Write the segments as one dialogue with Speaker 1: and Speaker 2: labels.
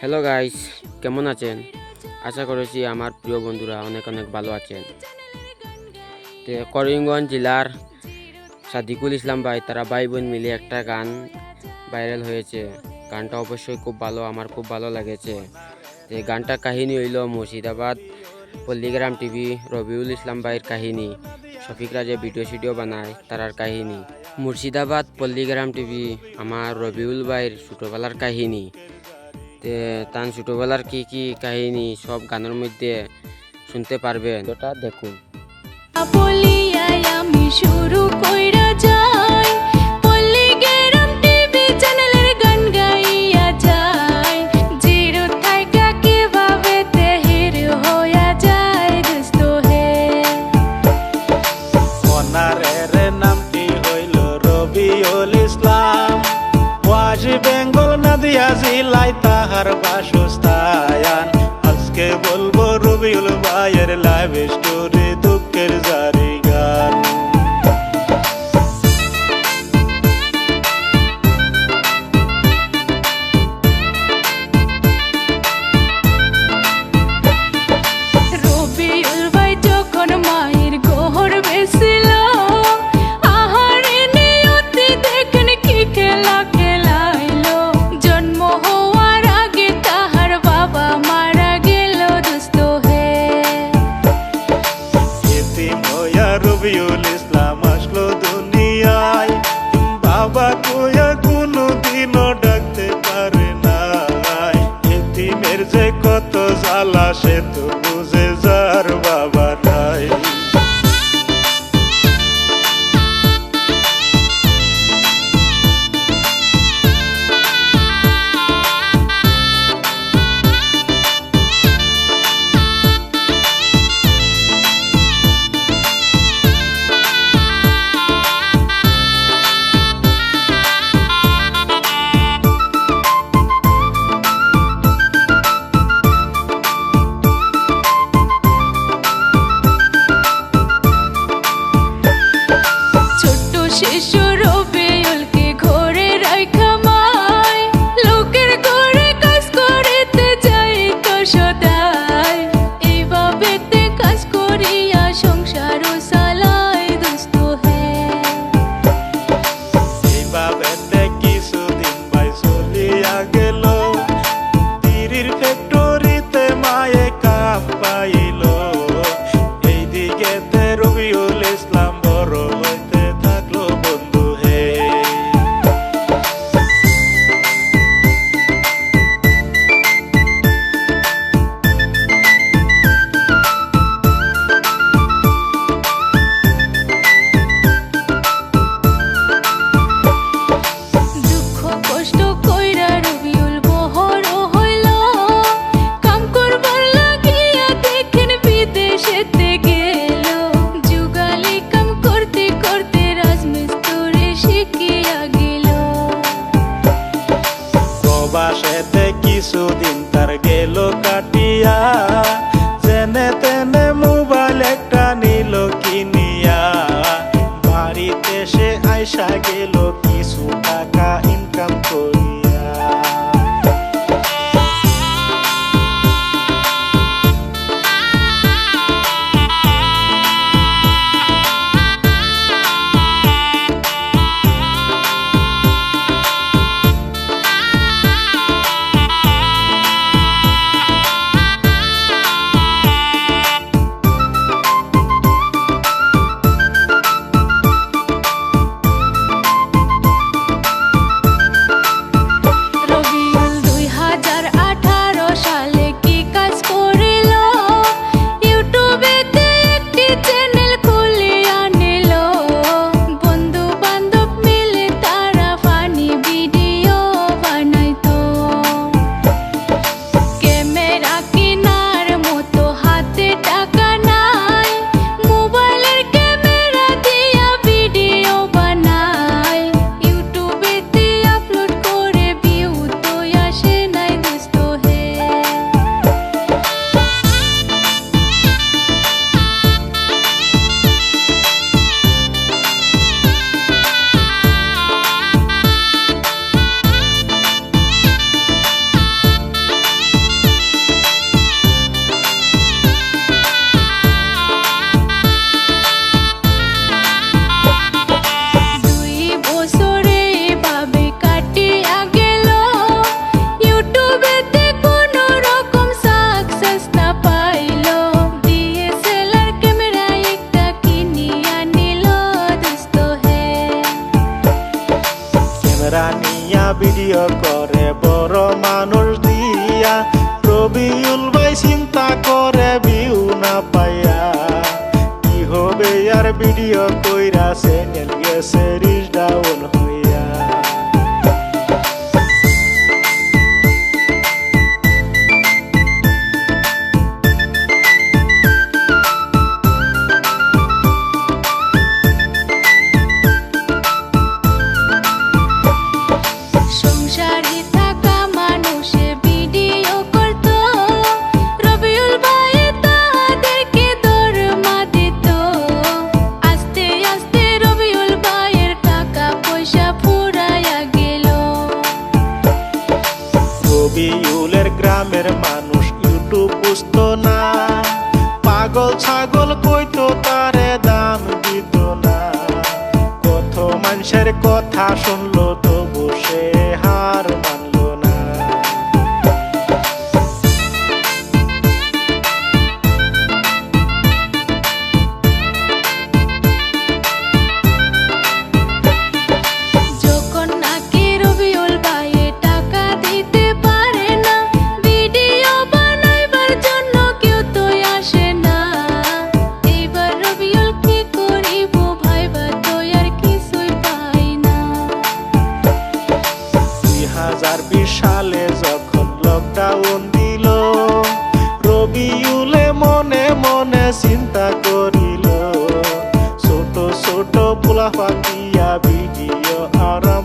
Speaker 1: Hello guys কেমন আছেন? আশা করেছি আমার প্রিয় বন্ধুরা অনেক অনেক ভালো আছেন। তো করিমগঞ্জ জেলার সাদিকুল ইসলাম ভাই, তারা ভাই বোন মিলে একটা গান ভাইরাল হয়েছে। গানটা অবশ্যই খুব ভালো, আমার খুব ভালো লেগেছে। এই গানটা কাহিনী হইল মুর্শিদাবাদ পল্লিগ্রাম টিভি রবিউল ইসলাম ভাইয়ের কাহিনী। শফিকরা যে ভিডিও সিডিও বানায় তারার কাহিনী। মুর্শিদাবাদ পল্লিগ্রাম টিভি, আমার রবিউল ভাইয়ের ছোটোবেলার কাহিনী। তার ছোটোবেলার কি কি কাহিনী সব গানের মধ্যে শুনতে পারবেন। ওটা দেখুন।
Speaker 2: আমি শুরু কইরা
Speaker 3: কত জ্বালা সে তো বুঝে যার বাবা। tissue. ভিডিও করে, বড় মানুষ দিয়া। রবিউল ভাই চিন্তা করে বিউ না পাইয়া। কি হবে আর ভিডিও কইরা চ্যানেল গেছে রিস ডাউন কথা শুনল।
Speaker 2: আরা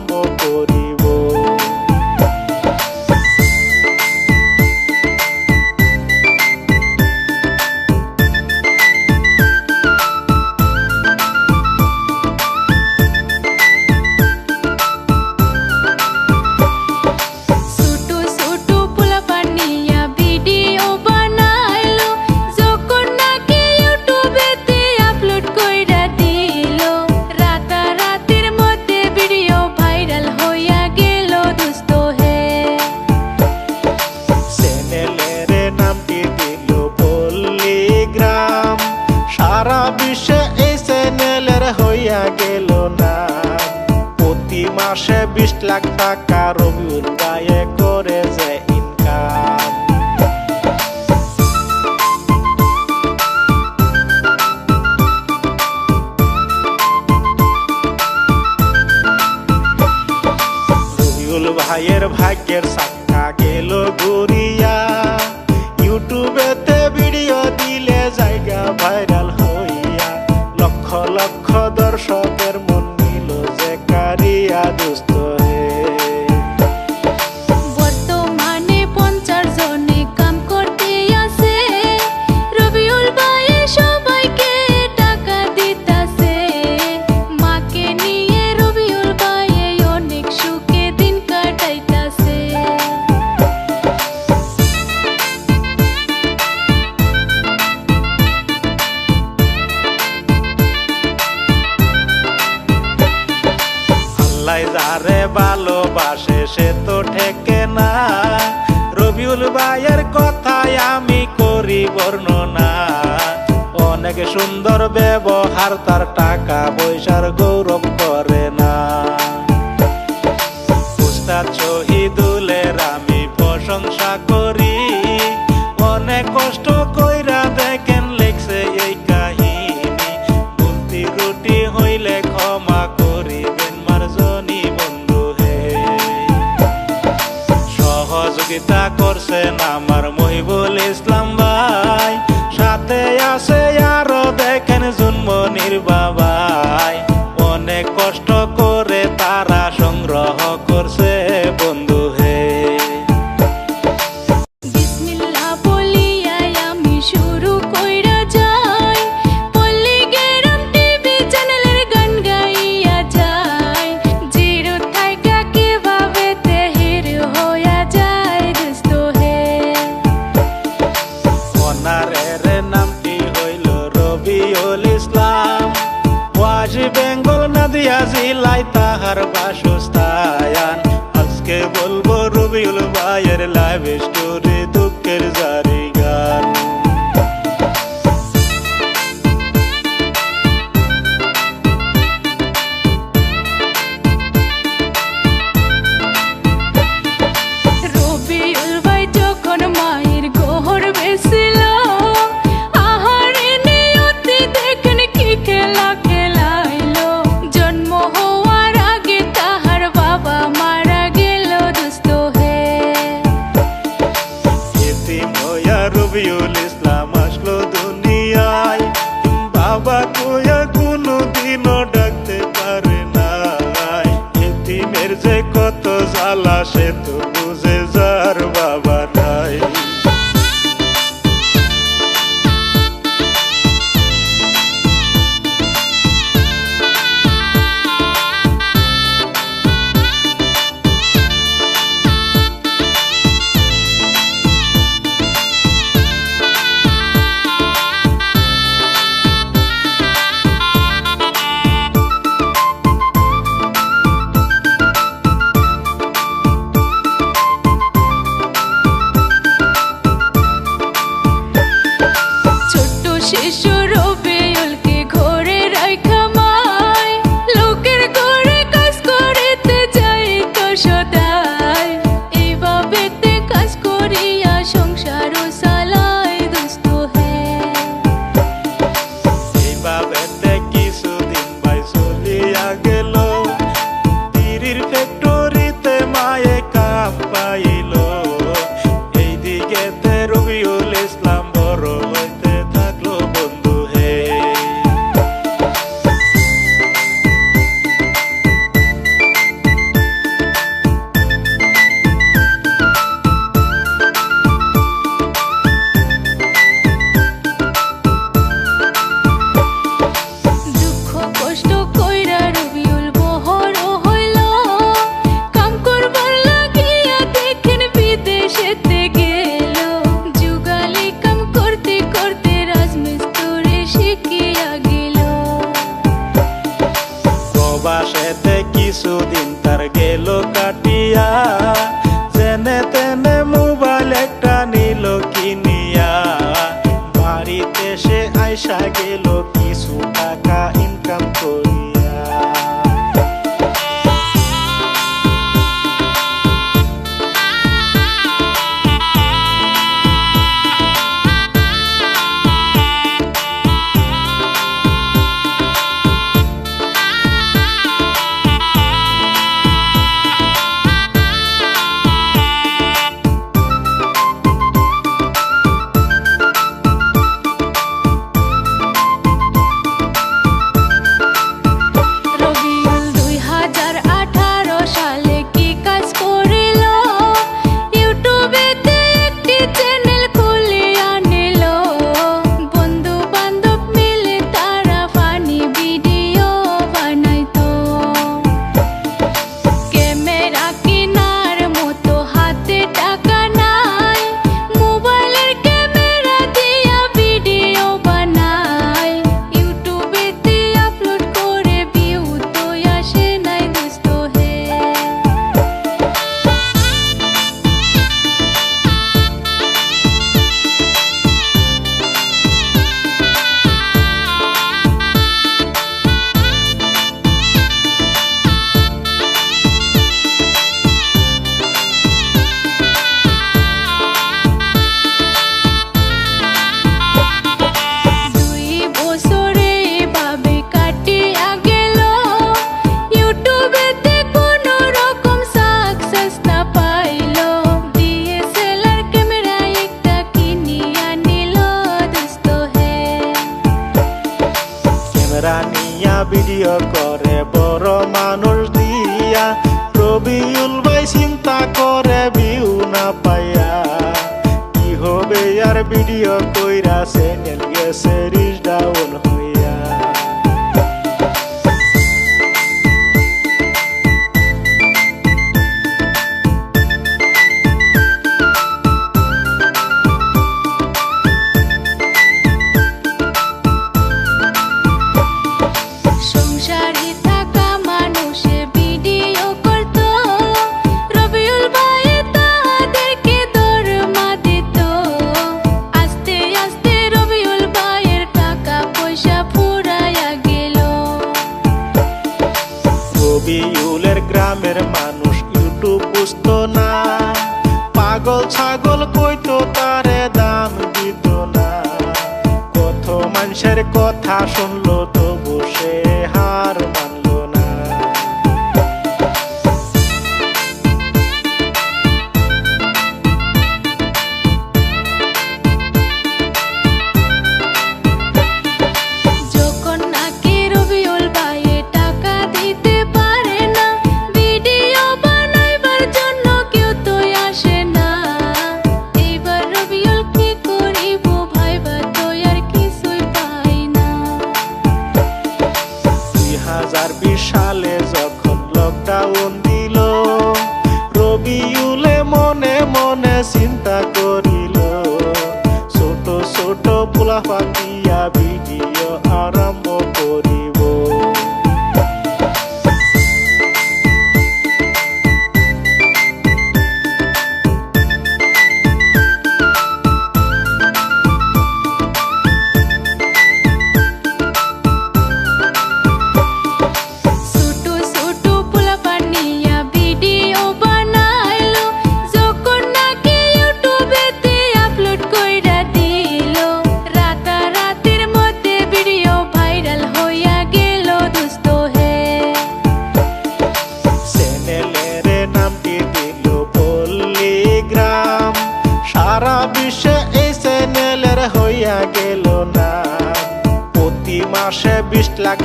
Speaker 3: মাইসে এই চ্যানেলের হইয়া গেল না। প্রতি মাসে বিশ লাখ টাকা রবিউল গায়ে করে যে ইনকাম রবিউল ভাইয়ের ভাগ্যের সাক্ষা গেল ঘুরি লক্ষ দর্শক ঠেকে না রবিউল ভাইয়ের কথায় আমি করি বর্ণনা। অনেক সুন্দর ব্যবহার, তার টাকা পয়সার গৌরব করে। সাথে আসে আরও দেখেন জুনমনির
Speaker 2: বাবা। তাহার
Speaker 3: বাসস্থান। কাসিম ভয়া রবিউল ইসলাম। মানুষের কথা শুনলো তো বসে হার মান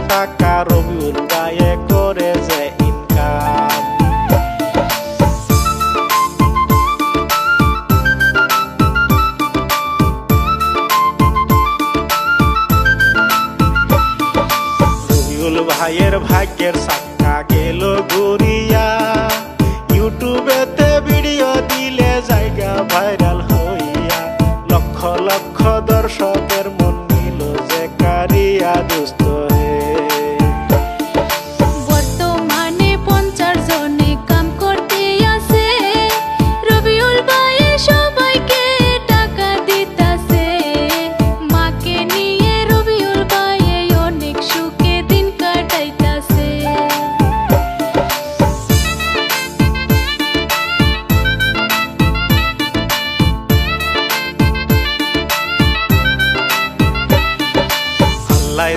Speaker 3: টাকা রবিউল গায়ে করে যে ইনকাম রবিউল ভাইয়ের ভাগ্যের সাক্ষা গেল গুরিয়া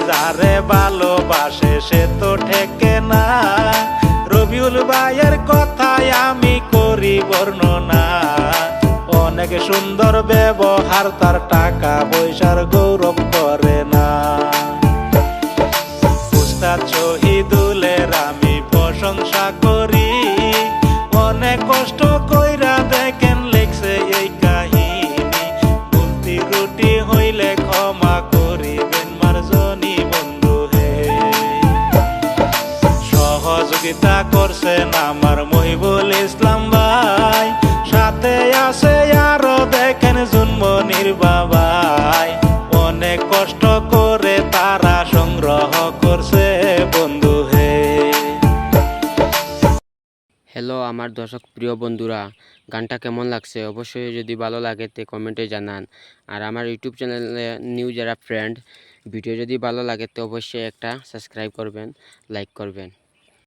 Speaker 3: যারে ভালোবাসে সে তো ঠেকে না। রবিউল ভাইয়ের কথায় আমি করি বর্ণনা। অনেক সুন্দর ব্যবহার, তার টাকা পয়সার গৌরব সহযোগিতা করছেন আমার মহিবুল ইসলাম ভাই। সাথে আছে আরও দেখেন জন্ম নির্বাবাই অনেক কষ্ট করে তারা সংগ্রহ করছে, বন্ধু হে।
Speaker 1: হ্যালো আমার দর্শক প্রিয় বন্ধুরা, গানটা কেমন লাগছে? অবশ্যই যদি ভালো লাগে তে কমেন্টে জানান। আর আমার ইউটিউব চ্যানেলে নিউ যারা ফ্রেন্ড ভিডিও যদি ভালো লাগে তো অবশ্যই একটা সাবস্ক্রাইব করবেন লাইক করবেন।